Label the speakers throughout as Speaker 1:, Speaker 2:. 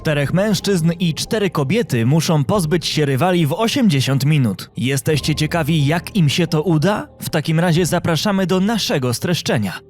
Speaker 1: Czterech mężczyzn i cztery kobiety muszą pozbyć się rywali w 80 minut. Jesteście ciekawi, jak im się to uda? W takim razie zapraszamy do naszego streszczenia.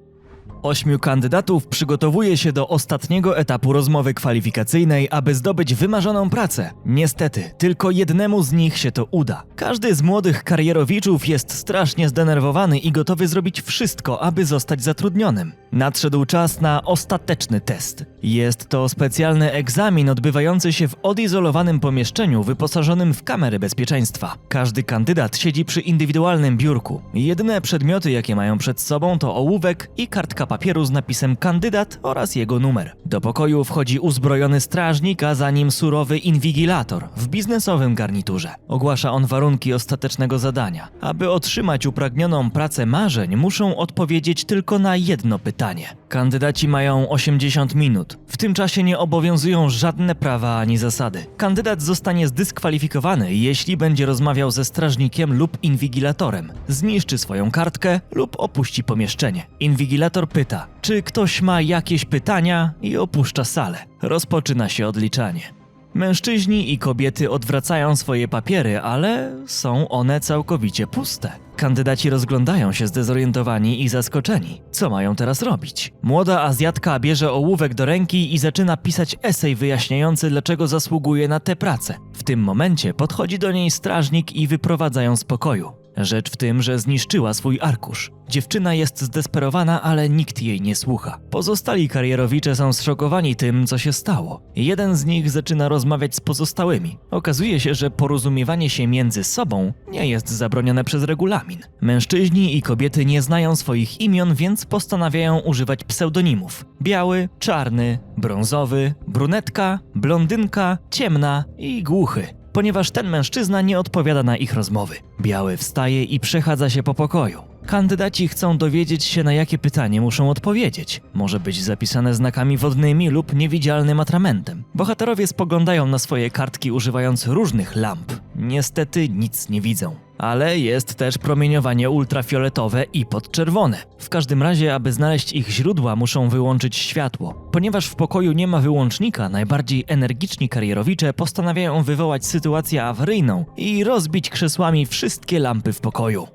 Speaker 1: Ośmiu kandydatów przygotowuje się do ostatniego etapu rozmowy kwalifikacyjnej, aby zdobyć wymarzoną pracę. Niestety, tylko jednemu z nich się to uda. Każdy z młodych karierowiczów jest strasznie zdenerwowany i gotowy zrobić wszystko, aby zostać zatrudnionym. Nadszedł czas na ostateczny test. Jest to specjalny egzamin odbywający się w odizolowanym pomieszczeniu wyposażonym w kamery bezpieczeństwa. Każdy kandydat siedzi przy indywidualnym biurku. Jedyne przedmioty, jakie mają przed sobą, to ołówek i kartka papieru z napisem kandydat oraz jego numer. Do pokoju wchodzi uzbrojony strażnik, a za nim surowy inwigilator w biznesowym garniturze. Ogłasza on warunki ostatecznego zadania. Aby otrzymać upragnioną pracę marzeń, muszą odpowiedzieć tylko na jedno pytanie. Kandydaci mają 80 minut. W tym czasie nie obowiązują żadne prawa ani zasady. Kandydat zostanie zdyskwalifikowany, jeśli będzie rozmawiał ze strażnikiem lub inwigilatorem, zniszczy swoją kartkę lub opuści pomieszczenie. Inwigilator pyta, czy ktoś ma jakieś pytania i opuszcza salę. Rozpoczyna się odliczanie. Mężczyźni i kobiety odwracają swoje papiery, ale są one całkowicie puste. Kandydaci rozglądają się zdezorientowani i zaskoczeni. Co mają teraz robić? Młoda Azjatka bierze ołówek do ręki i zaczyna pisać esej wyjaśniający, dlaczego zasługuje na tę pracę. W tym momencie podchodzi do niej strażnik i wyprowadza ją z pokoju. Rzecz w tym, że zniszczyła swój arkusz. Dziewczyna jest zdesperowana, ale nikt jej nie słucha. Pozostali karierowicze są zszokowani tym, co się stało. Jeden z nich zaczyna rozmawiać z pozostałymi. Okazuje się, że porozumiewanie się między sobą nie jest zabronione przez regulamin. Mężczyźni i kobiety nie znają swoich imion, więc postanawiają używać pseudonimów: biały, czarny, brązowy, brunetka, blondynka, ciemna i głuchy ponieważ ten mężczyzna nie odpowiada na ich rozmowy. Biały wstaje i przechadza się po pokoju. Kandydaci chcą dowiedzieć się, na jakie pytanie muszą odpowiedzieć. Może być zapisane znakami wodnymi lub niewidzialnym atramentem. Bohaterowie spoglądają na swoje kartki używając różnych lamp. Niestety nic nie widzą. Ale jest też promieniowanie ultrafioletowe i podczerwone. W każdym razie, aby znaleźć ich źródła, muszą wyłączyć światło. Ponieważ w pokoju nie ma wyłącznika, najbardziej energiczni karierowicze postanawiają wywołać sytuację awaryjną i rozbić krzesłami wszystkie lampy w pokoju.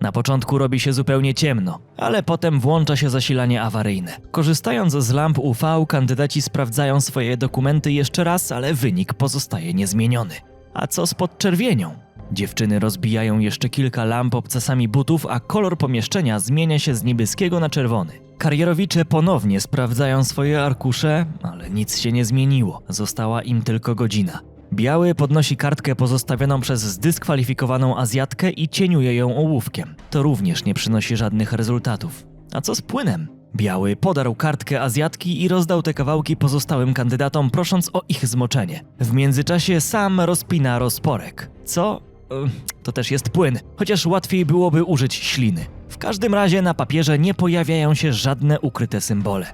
Speaker 1: Na początku robi się zupełnie ciemno, ale potem włącza się zasilanie awaryjne. Korzystając z lamp UV, kandydaci sprawdzają swoje dokumenty jeszcze raz, ale wynik pozostaje niezmieniony. A co z podczerwienią? Dziewczyny rozbijają jeszcze kilka lamp obcasami butów, a kolor pomieszczenia zmienia się z niebieskiego na czerwony. Karierowicze ponownie sprawdzają swoje arkusze, ale nic się nie zmieniło. Została im tylko godzina. Biały podnosi kartkę pozostawioną przez zdyskwalifikowaną Azjatkę i cieniuje ją ołówkiem. To również nie przynosi żadnych rezultatów. A co z płynem? Biały podarł kartkę Azjatki i rozdał te kawałki pozostałym kandydatom, prosząc o ich zmoczenie. W międzyczasie sam rozpina rozporek. Co? To też jest płyn, chociaż łatwiej byłoby użyć śliny. W każdym razie na papierze nie pojawiają się żadne ukryte symbole.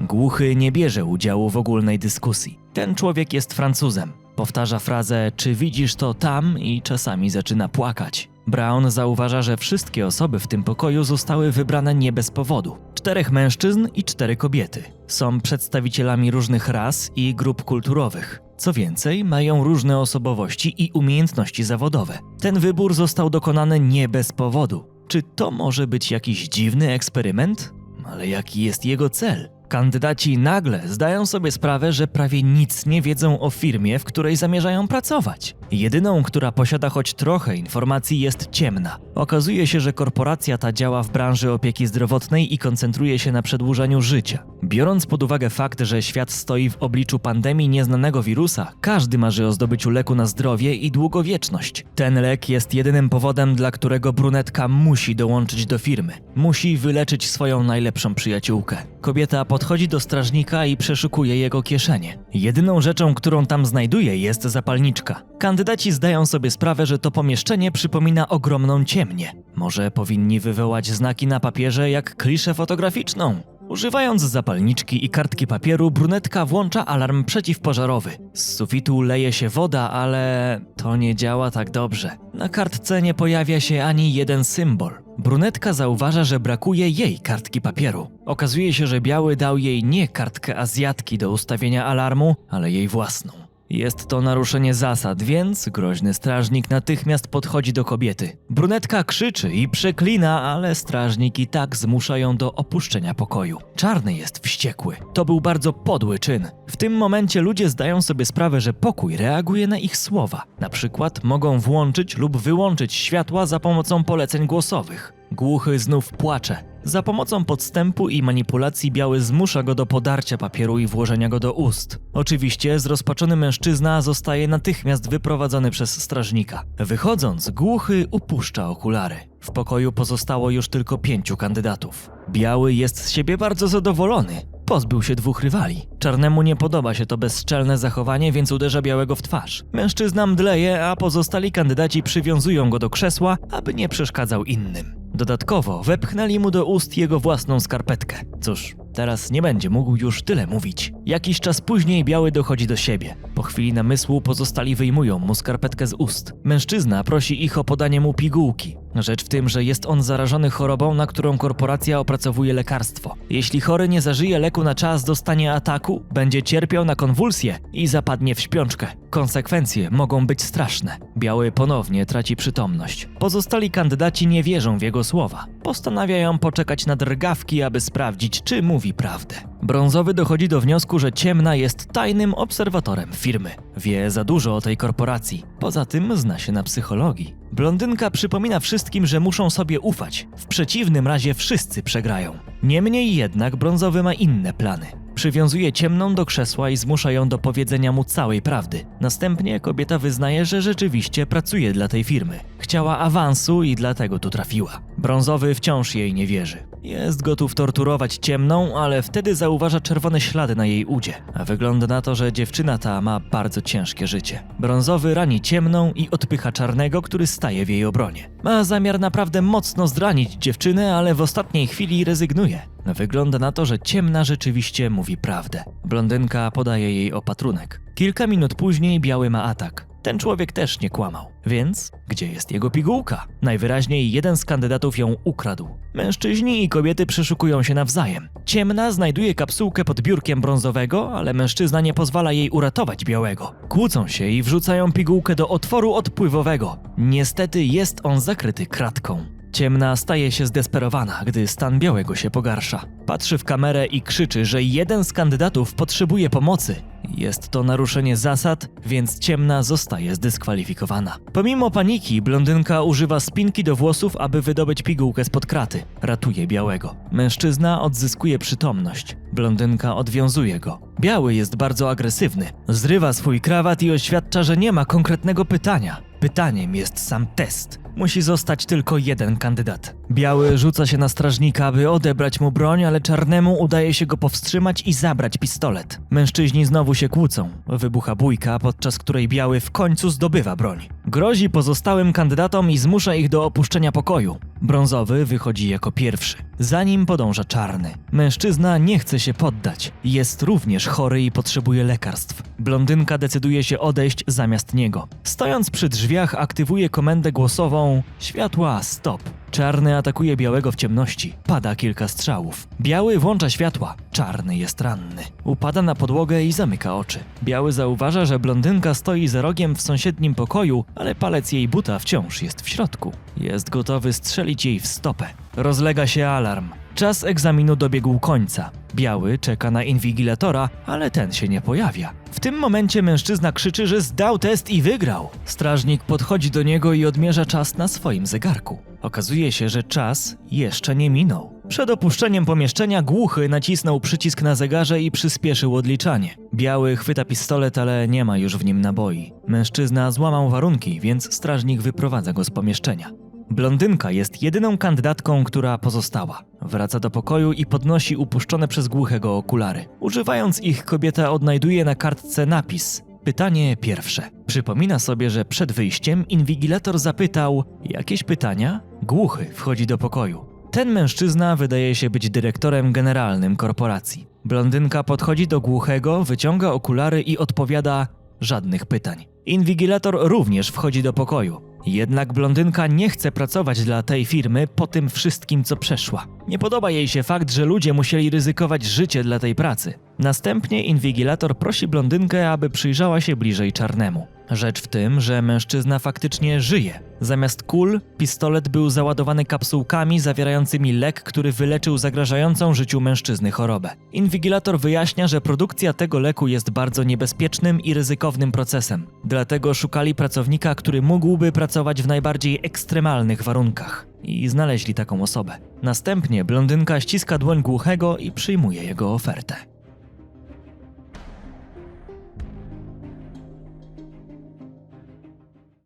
Speaker 1: Głuchy nie bierze udziału w ogólnej dyskusji. Ten człowiek jest Francuzem. Powtarza frazę czy widzisz to tam i czasami zaczyna płakać. Brown zauważa, że wszystkie osoby w tym pokoju zostały wybrane nie bez powodu. Czterech mężczyzn i cztery kobiety. Są przedstawicielami różnych ras i grup kulturowych. Co więcej, mają różne osobowości i umiejętności zawodowe. Ten wybór został dokonany nie bez powodu. Czy to może być jakiś dziwny eksperyment? Ale jaki jest jego cel? Kandydaci nagle zdają sobie sprawę, że prawie nic nie wiedzą o firmie, w której zamierzają pracować. Jedyną, która posiada choć trochę informacji, jest ciemna. Okazuje się, że korporacja ta działa w branży opieki zdrowotnej i koncentruje się na przedłużaniu życia. Biorąc pod uwagę fakt, że świat stoi w obliczu pandemii nieznanego wirusa, każdy marzy o zdobyciu leku na zdrowie i długowieczność. Ten lek jest jedynym powodem, dla którego brunetka musi dołączyć do firmy. Musi wyleczyć swoją najlepszą przyjaciółkę. Kobieta podchodzi do strażnika i przeszukuje jego kieszenie. Jedyną rzeczą, którą tam znajduje, jest zapalniczka. Kandydaci zdają sobie sprawę, że to pomieszczenie przypomina ogromną ciemnię. Może powinni wywołać znaki na papierze jak kliszę fotograficzną. Używając zapalniczki i kartki papieru, brunetka włącza alarm przeciwpożarowy. Z sufitu leje się woda, ale to nie działa tak dobrze. Na kartce nie pojawia się ani jeden symbol. Brunetka zauważa, że brakuje jej kartki papieru. Okazuje się, że biały dał jej nie kartkę Azjatki do ustawienia alarmu, ale jej własną. Jest to naruszenie zasad, więc groźny strażnik natychmiast podchodzi do kobiety. Brunetka krzyczy i przeklina, ale strażnik i tak zmusza ją do opuszczenia pokoju. Czarny jest wściekły. To był bardzo podły czyn. W tym momencie ludzie zdają sobie sprawę, że pokój reaguje na ich słowa. Na przykład mogą włączyć lub wyłączyć światła za pomocą poleceń głosowych. Głuchy znów płacze. Za pomocą podstępu i manipulacji biały zmusza go do podarcia papieru i włożenia go do ust. Oczywiście zrozpaczony mężczyzna zostaje natychmiast wyprowadzony przez strażnika. Wychodząc, głuchy upuszcza okulary. W pokoju pozostało już tylko pięciu kandydatów. Biały jest z siebie bardzo zadowolony. Pozbył się dwóch rywali. Czarnemu nie podoba się to bezczelne zachowanie, więc uderza białego w twarz. Mężczyzna mdleje, a pozostali kandydaci przywiązują go do krzesła, aby nie przeszkadzał innym. Dodatkowo wepchnęli mu do ust jego własną skarpetkę. Cóż, teraz nie będzie mógł już tyle mówić. Jakiś czas później Biały dochodzi do siebie. Po chwili namysłu pozostali wyjmują mu skarpetkę z ust. Mężczyzna prosi ich o podanie mu pigułki. Rzecz w tym, że jest on zarażony chorobą, na którą korporacja opracowuje lekarstwo. Jeśli chory nie zażyje leku na czas, dostanie ataku, będzie cierpiał na konwulsje i zapadnie w śpiączkę. Konsekwencje mogą być straszne. Biały ponownie traci przytomność. Pozostali kandydaci nie wierzą w jego słowa. Postanawiają poczekać na drgawki, aby sprawdzić, czy mówi prawdę. Brązowy dochodzi do wniosku, że Ciemna jest tajnym obserwatorem firmy. Wie za dużo o tej korporacji. Poza tym zna się na psychologii. Blondynka przypomina wszystkim, że muszą sobie ufać. W przeciwnym razie wszyscy przegrają. Niemniej jednak Brązowy ma inne plany. Przywiązuje ciemną do krzesła i zmusza ją do powiedzenia mu całej prawdy. Następnie kobieta wyznaje, że rzeczywiście pracuje dla tej firmy. Chciała awansu i dlatego tu trafiła. Brązowy wciąż jej nie wierzy. Jest gotów torturować ciemną, ale wtedy zauważa czerwone ślady na jej udzie, a wygląda na to, że dziewczyna ta ma bardzo ciężkie życie. Brązowy rani ciemną i odpycha czarnego, który staje w jej obronie. Ma zamiar naprawdę mocno zranić dziewczynę, ale w ostatniej chwili rezygnuje. Wygląda na to, że ciemna rzeczywiście mówi prawdę. Blondynka podaje jej opatrunek. Kilka minut później biały ma atak. Ten człowiek też nie kłamał. Więc gdzie jest jego pigułka? Najwyraźniej jeden z kandydatów ją ukradł. Mężczyźni i kobiety przeszukują się nawzajem. Ciemna znajduje kapsułkę pod biurkiem brązowego, ale mężczyzna nie pozwala jej uratować białego. Kłócą się i wrzucają pigułkę do otworu odpływowego. Niestety jest on zakryty kratką. Ciemna staje się zdesperowana, gdy stan białego się pogarsza. Patrzy w kamerę i krzyczy, że jeden z kandydatów potrzebuje pomocy. Jest to naruszenie zasad, więc ciemna zostaje zdyskwalifikowana. Pomimo paniki, blondynka używa spinki do włosów, aby wydobyć pigułkę spod kraty. Ratuje białego. Mężczyzna odzyskuje przytomność. Blondynka odwiązuje go. Biały jest bardzo agresywny. Zrywa swój krawat i oświadcza, że nie ma konkretnego pytania. Pytaniem jest sam test. Musi zostać tylko jeden kandydat. Biały rzuca się na strażnika, aby odebrać mu broń, ale czarnemu udaje się go powstrzymać i zabrać pistolet. Mężczyźni znowu się kłócą. Wybucha bójka, podczas której biały w końcu zdobywa broń. Grozi pozostałym kandydatom i zmusza ich do opuszczenia pokoju. Brązowy wychodzi jako pierwszy. Za nim podąża czarny. Mężczyzna nie chce się poddać. Jest również chory i potrzebuje lekarstw. Blondynka decyduje się odejść zamiast niego. Stojąc przy drzwiach, aktywuje komendę głosową Światła stop. Czarny atakuje białego w ciemności. Pada kilka strzałów. Biały włącza światła. Czarny jest ranny. Upada na podłogę i zamyka oczy. Biały zauważa, że blondynka stoi za rogiem w sąsiednim pokoju, ale palec jej buta wciąż jest w środku. Jest gotowy strzelić jej w stopę. Rozlega się alarm. Czas egzaminu dobiegł końca. Biały czeka na inwigilatora, ale ten się nie pojawia. W tym momencie mężczyzna krzyczy, że zdał test i wygrał. Strażnik podchodzi do niego i odmierza czas na swoim zegarku. Okazuje się, że czas jeszcze nie minął. Przed opuszczeniem pomieszczenia głuchy nacisnął przycisk na zegarze i przyspieszył odliczanie. Biały chwyta pistolet, ale nie ma już w nim naboi. Mężczyzna złamał warunki, więc strażnik wyprowadza go z pomieszczenia. Blondynka jest jedyną kandydatką, która pozostała. Wraca do pokoju i podnosi upuszczone przez głuchego okulary. Używając ich, kobieta odnajduje na kartce napis. Pytanie pierwsze. Przypomina sobie, że przed wyjściem inwigilator zapytał: Jakieś pytania? Głuchy wchodzi do pokoju. Ten mężczyzna wydaje się być dyrektorem generalnym korporacji. Blondynka podchodzi do głuchego, wyciąga okulary i odpowiada: żadnych pytań. Inwigilator również wchodzi do pokoju. Jednak blondynka nie chce pracować dla tej firmy po tym wszystkim, co przeszła. Nie podoba jej się fakt, że ludzie musieli ryzykować życie dla tej pracy. Następnie inwigilator prosi blondynkę, aby przyjrzała się bliżej czarnemu. Rzecz w tym, że mężczyzna faktycznie żyje. Zamiast kul, pistolet był załadowany kapsułkami zawierającymi lek, który wyleczył zagrażającą życiu mężczyzny chorobę. Inwigilator wyjaśnia, że produkcja tego leku jest bardzo niebezpiecznym i ryzykownym procesem. Dlatego szukali pracownika, który mógłby pracować w najbardziej ekstremalnych warunkach. I znaleźli taką osobę. Następnie blondynka ściska dłoń głuchego i przyjmuje jego ofertę.